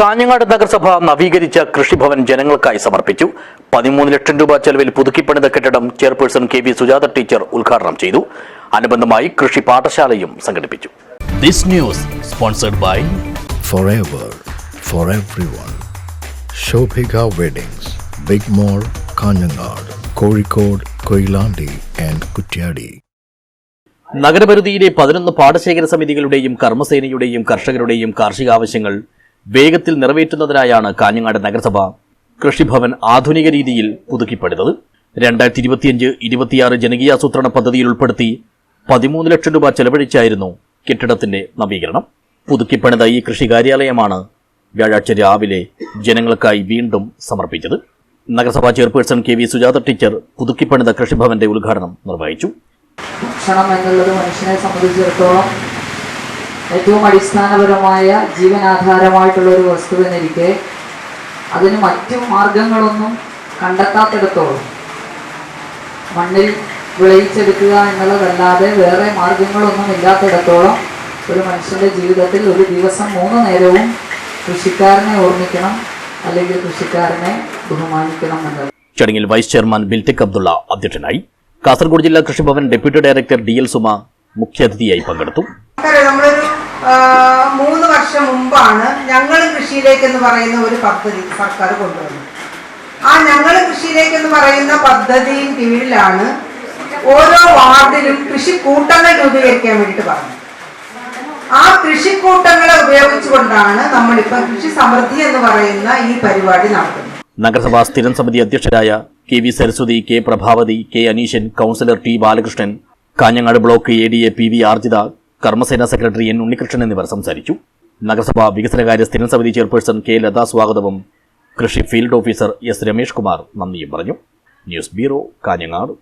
കാഞ്ഞങ്ങാട് നഗരസഭ നവീകരിച്ച കൃഷിഭവൻ ജനങ്ങൾക്കായി സമർപ്പിച്ചു പതിമൂന്ന് ലക്ഷം രൂപ ചെലവിൽ പുതുക്കിപ്പണിത കെട്ടിടം chairperson K V Sujatha teacher ഉദ്ഘാടനം ചെയ്തു അനുബന്ധമായി കൃഷി പാഠശാലയും സംഘടിപ്പിച്ചു this news sponsored by forever for everyone. Shobhika Weddings, Big Mall, Kanyanad, Kozhikode, Koilandi and Kutyadi. നഗരപരിധിയിലെ പതിനൊന്ന് പാടശേഖര സമിതികളുടെയും കർമ്മസേനയുടെയും കർഷകരുടെയും കാർഷിക ആവശ്യങ്ങൾ വേഗത്തിൽ നിറവേറ്റുന്നതിനായാണ് കാഞ്ഞങ്ങാട് നഗരസഭ കൃഷിഭവൻ ആധുനിക രീതിയിൽ പുതുക്കിപ്പണിതത്. രണ്ടായിരത്തി ഇരുപത്തിയഞ്ച് ഇരുപത്തിയാറ് ജനകീയാസൂത്രണ പദ്ധതിയിൽ ഉൾപ്പെടുത്തി പതിമൂന്ന് ലക്ഷം രൂപ ചെലവഴിച്ചായിരുന്നു കെട്ടിടത്തിന്റെ നവീകരണം. പുതുക്കിപ്പണിത ഈ കൃഷി കാര്യാലയമാണ് വ്യാഴാഴ്ച രാവിലെ ജനങ്ങൾക്കായി വീണ്ടും സമർപ്പിച്ചത്. നഗരസഭാ chairperson K V Sujatha teacher പുതുക്കിപ്പണിത കൃഷിഭവന്റെ ഉദ്ഘാടനം നിർവഹിച്ചു. ഭക്ഷണം എന്നുള്ളത് മനുഷ്യനെ സംബന്ധിച്ചിടത്തോളം ഏറ്റവും അടിസ്ഥാനപരമായ ജീവനാധാരമായിട്ടുള്ള ഒരു വസ്തുവെന്നിരിക്കെ അതിന് മറ്റു മാർഗങ്ങളൊന്നും കണ്ടെത്താത്തിടത്തോളം മണ്ണിൽ വിളയിച്ചെടുക്കുക എന്നുള്ളതല്ലാതെ വേറെ മാർഗങ്ങളൊന്നും ഇല്ലാത്തിടത്തോളം ഒരു മനുഷ്യന്റെ ജീവിതത്തിൽ ഒരു ദിവസം മൂന്ന് നേരവും കൃഷിക്കാരനെ ഓർമ്മിക്കണം അല്ലെങ്കിൽ കൃഷിക്കാരനെ ബഹുമാനിക്കണം എന്നുള്ളത്. ചടങ്ങിൽ വൈസ് ചെയർമാൻ ബിൽതിക് അബ്ദുള്ള അധ്യക്ഷനായി കാസർഗോഡ് ജില്ലാ Krishibhavan deputy director D L Suma മുഖ്യാതിഥിയായി പങ്കെടുത്തു. മൂന്ന് വർഷം മുമ്പാണ് ഞങ്ങൾ കൃഷിയിലേക്ക് എന്ന് പറയുന്ന ഒരു പദ്ധതി സർക്കാർ കൊണ്ടുവന്നത്. ആ ഞങ്ങൾ കൃഷിയിലേക്ക് എന്ന് പറയുന്ന പദ്ധതിയും കീഴിലാണ് ഓരോ വാർഡിലും കൃഷിക്കൂട്ടങ്ങൾ രൂപീകരിക്കാൻ വേണ്ടിട്ട് പറഞ്ഞു ആ കൃഷിക്കൂട്ടങ്ങളെ ഉപയോഗിച്ചുകൊണ്ടാണ് നമ്മളിപ്പോൾ കൃഷി സമൃദ്ധി എന്ന് പറയുന്ന ഈ പരിപാടി നടത്തുന്നത്. നഗരസഭാ സ്ഥിരം സമിതി അധ്യക്ഷരായ K V Saraswathi K Prabhavathi K Aneeshan councillor T Balakrishnan Kanhangad block A D A P V Arjitha Karmasena secretary N Unnikrishnan എന്നിവർ സംസാരിച്ചു. നഗരസഭാ വികസനകാര്യ സ്ഥിരം സമിതി ചെയർപേഴ്സൺ കെ ലതാ സ്വാഗതവും കൃഷി field officer S Ramesh Kumar നന്ദിയും പറഞ്ഞു. News bureau Kanhangad.